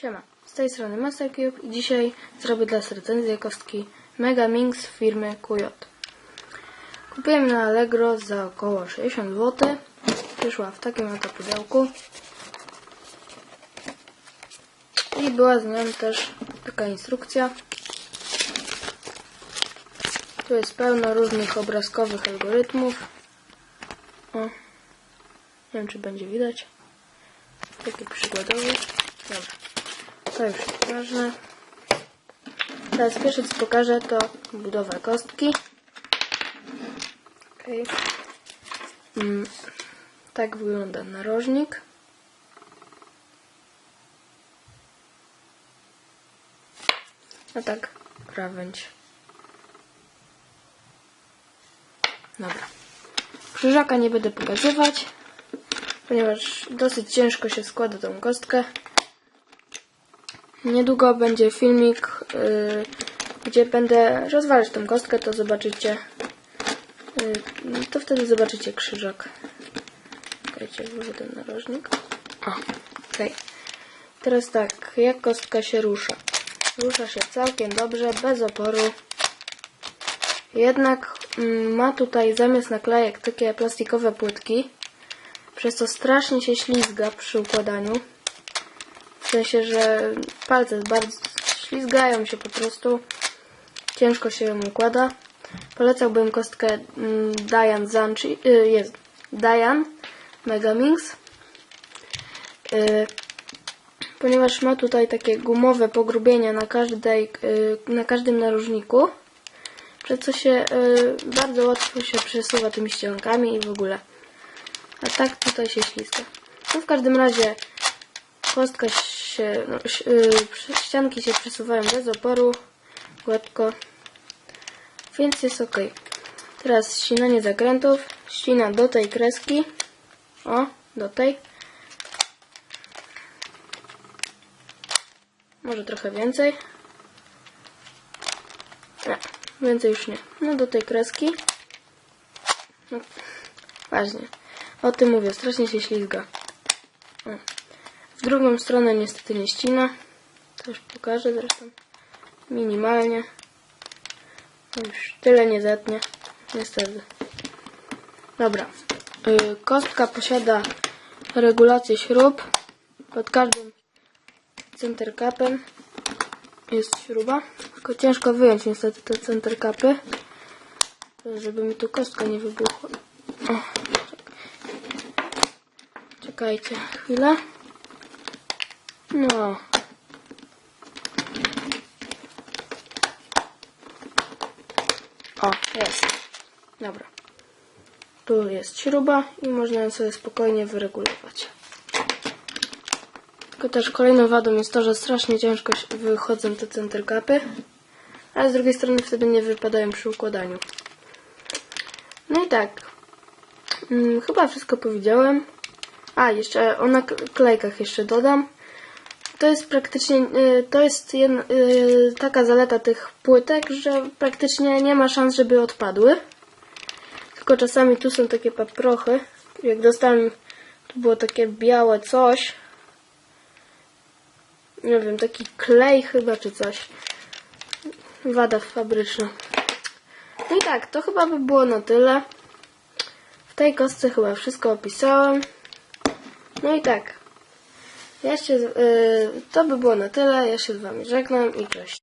Siema, z tej strony Mastercube i dzisiaj zrobię dla Was recenzję kostki Mega Minx firmy QJ. Kupiłem na Allegro za około 60 zł. Przyszła w takim oto pudełku. I była z nią też taka instrukcja. Tu jest pełno różnych obrazkowych algorytmów. O, nie wiem czy będzie widać. Taki przykładowy. Dobra. To już ważne. Teraz pierwsze co pokażę to budowa kostki. Okay. Mm, tak wygląda narożnik. A tak krawędź. Dobra. Krzyżaka nie będę pokazywać, ponieważ dosyć ciężko się składa tą kostkę. Niedługo będzie filmik, yy, gdzie będę rozwalać tą kostkę, to zobaczycie. Yy, to wtedy zobaczycie krzyżak. Czekajcie, włożę ten narożnik. O, okej. Teraz tak, jak kostka się rusza? Rusza się całkiem dobrze, bez oporu. Jednak mm, ma tutaj zamiast naklejek takie plastikowe płytki, przez co strasznie się ślizga przy układaniu. W sensie, że palce bardzo ślizgają się po prostu. Ciężko się ją układa. Polecałbym kostkę mm, Dian Zanchi, y, jest Dian Megamix. Y, ponieważ ma tutaj takie gumowe pogrubienia na, każdej, y, na każdym narożniku, przez co się bardzo łatwo się przesuwa tymi ściankami i w ogóle. A tak tutaj się ślizga. No w każdym razie kostka się, no, y, ścianki się przesuwają bez oporu, gładko, więc jest ok. Teraz ścinanie zakrętów, ścina do tej kreski, o, do tej, może trochę więcej, nie, więcej już nie, no do tej kreski, no, ważnie, o tym mówię, strasznie się ślizga. O. W drugą stronę niestety nie ścina. Też pokażę zresztą. Minimalnie. Już tyle nie zetnie. Niestety. Dobra. Yy, Kostka posiada regulację śrub. Pod każdym center capem jest śruba. Tylko ciężko wyjąć niestety te center capy. Żeby mi tu kostka nie wybuchła. O, czek- Czekajcie chwilę. No. O, jest. Dobra. Tu jest śruba i można ją sobie spokojnie wyregulować. Tylko też kolejną wadą jest to, że strasznie ciężko wychodzą te centerkapy, ale z drugiej strony wtedy nie wypadają przy układaniu. No i tak. Mm, chyba wszystko powiedziałem. A, jeszcze o naklejkach jeszcze dodam. To jest praktycznie, y, to jest jedna, y, taka zaleta tych płytek, że praktycznie nie ma szans, żeby odpadły. Tylko czasami tu są takie paprochy. Jak dostałem, tu było takie białe coś. Nie wiem, taki klej chyba czy coś. Wada fabryczna. No i tak, to chyba by było na tyle. W tej kostce chyba wszystko opisałem. No i tak. Ja się, z- y, to by było na tyle. Ja się z Wami żegnam i cześć.